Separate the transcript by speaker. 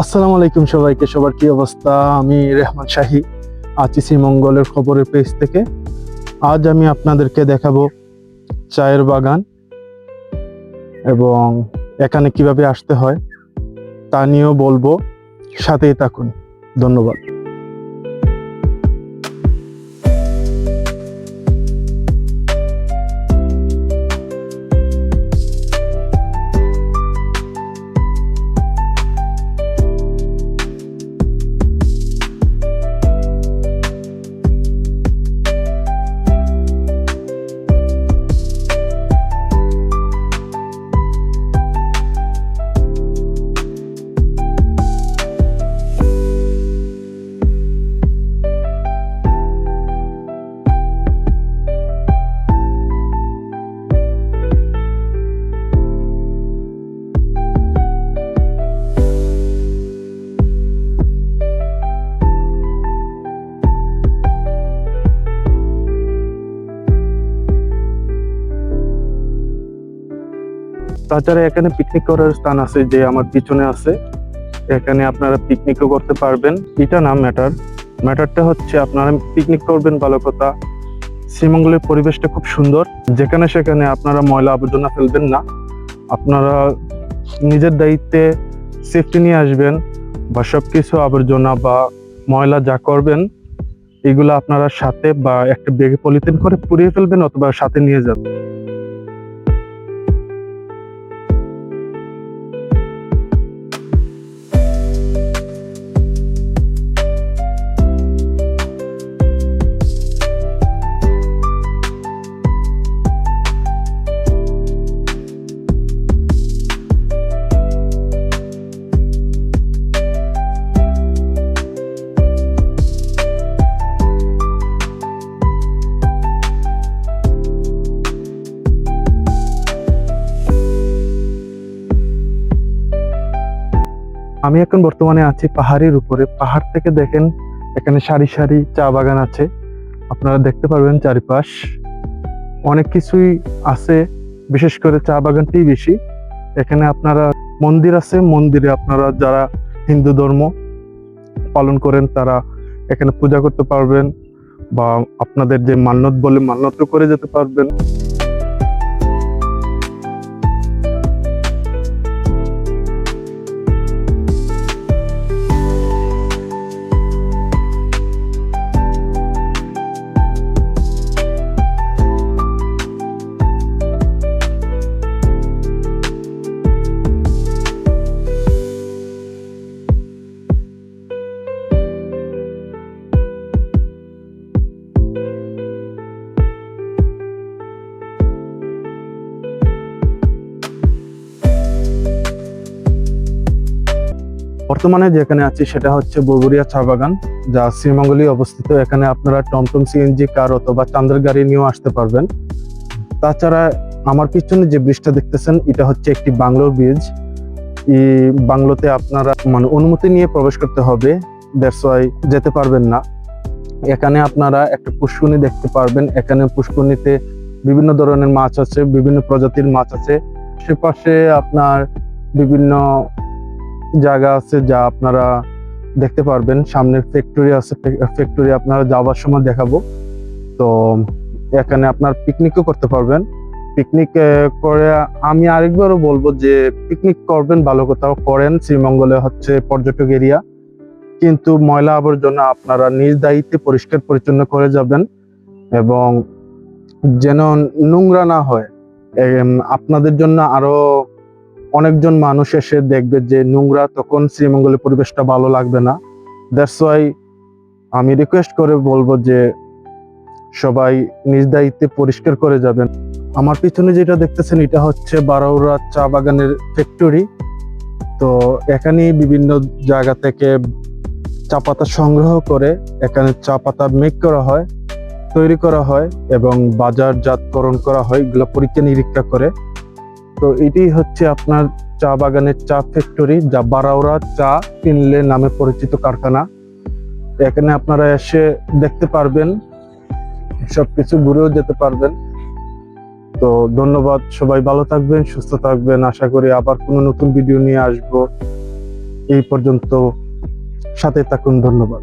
Speaker 1: আসসালামু আলাইকুম সবাইকে, সবার কি অবস্থা? আমি রেহমান শাহি আছি শ্রীমঙ্গলের খবরের পেজ থেকে। আজ আমি আপনাদেরকে দেখাবো চায়ের বাগান এবং এখানে কীভাবে আসতে হয় তা নিয়েও বলব। সাথেই থাকুন। ধন্যবাদ। তাছাড়া এখানে পিকনিক করার স্থান আছে যে আমার পিছনে আছে। এখানে আপনারা পিকনিকও করতে পারবেন। এটা না ম্যাটার ম্যাটারটা হচ্ছে আপনারা পিকনিক করবেন ভালো কথা। শ্রীমঙ্গলের পরিবেশটা খুব সুন্দর। যেখানে সেখানে আপনারা ময়লা আবর্জনা ফেলবেন না। আপনারা নিজের দায়িত্বে সেফটি নিয়ে আসবেন বা সবকিছু আবর্জনা বা ময়লা যা করবেন, এগুলো আপনারা সাথে বা একটা বেগে পলিথিন করে পুড়িয়ে ফেলবেন অথবা সাথে নিয়ে যাবেন। আমি এখন বর্তমানে আছি পাহাড়ের উপরে। পাহাড় থেকে দেখেন, এখানে সারি সারি চা বাগান আছে। আপনারা দেখতে পারবেন চারিপাশ। অনেক কিছুই আছে, বিশেষ করে চা বাগানটি বেশি। এখানে আপনারা মন্দির আছে, মন্দিরে আপনারা যারা হিন্দু ধর্ম পালন করেন, তারা এখানে পূজা করতে পারবেন বা আপনাদের যে মান্যত বলে মান্যত করে যেতে পারবেন। বর্তমানে যেখানে আছি সেটা হচ্ছে বগুড়িয়া চা বাগান, যা শ্রীমঙ্গলে অবস্থিত। এখানে আপনারা টমটম সিএনজি কার অথবা চান্দের গাড়ি নিয়েও আসতে পারবেন। তাছাড়া আমার পিছনে যে ব্রিজটা দেখতেছেন, এটা হচ্ছে একটি বাংলো ব্রিজ এই বাংলোতে আপনারা মানে অনুমতি নিয়ে প্রবেশ করতে হবে ওয়াই যেতে পারবেন না। এখানে আপনারা একটা পুষ্করণী দেখতে পারবেন। এখানে পুষ্করণীতে বিভিন্ন ধরনের মাছ আছে, বিভিন্ন প্রজাতির মাছ আছে। আশেপাশে আপনার বিভিন্ন জায়গা আছে যা আপনারা দেখতে পারবেন। সামনে ফ্যাক্টরি আছে ফ্যাক্টরি আপনারা যাওয়ার সময় দেখাবো। তো এখানে আপনার পিকনিকও করতে পারবেন। পিকনিক করে আমি আরেকবারও বলব যে পিকনিক করবেন, ভালো কোথাও করেন। শ্রীমঙ্গলে হচ্ছে পর্যটক এরিয়া। কিন্তু ময়লা আবর্জনা আপনারা নিজ দায়িত্বে পরিষ্কার পরিচ্ছন্ন করে যাবেন এবং যেন নোংরা না হয়। আপনাদের জন্য আরও অনেকজন মানুষ এসে দেখবে যে নোংরা, তখন শ্রীমঙ্গলের পরিবেশটা ভালো লাগবে না। দ্যাটস ওয়াই আমি রিকোয়েস্ট করে বলব যে সবাই নিজ দায়িত্বে পরিষ্কার করে যাবেন। আমার পিছনে যেটা দেখতেছেন, এটা হচ্ছে বারৌরা চা বাগানের ফ্যাক্টরি তো এখানে বিভিন্ন জায়গা থেকে চা পাতা সংগ্রহ করে এখানে চা পাতা মেক করা হয়, তৈরি করা হয় এবং বাজারজাতকরণ করা হয়, এগুলো পরীক্ষা নিরীক্ষা করে। তো এটি হচ্ছে আপনার চা বাগানের চা ফ্যাক্টরি যা বারাউরা চা কিনলে নামে পরিচিত কারখানা। এখানে আপনারা এসে দেখতে পারবেন সবকিছু ঘুরেও যেতে পারবেন। তো ধন্যবাদ, সবাই ভালো থাকবেন, সুস্থ থাকবেন। আশা করি আবার কোনো নতুন ভিডিও নিয়ে আসব। এই পর্যন্ত সাথে থাকুন, ধন্যবাদ।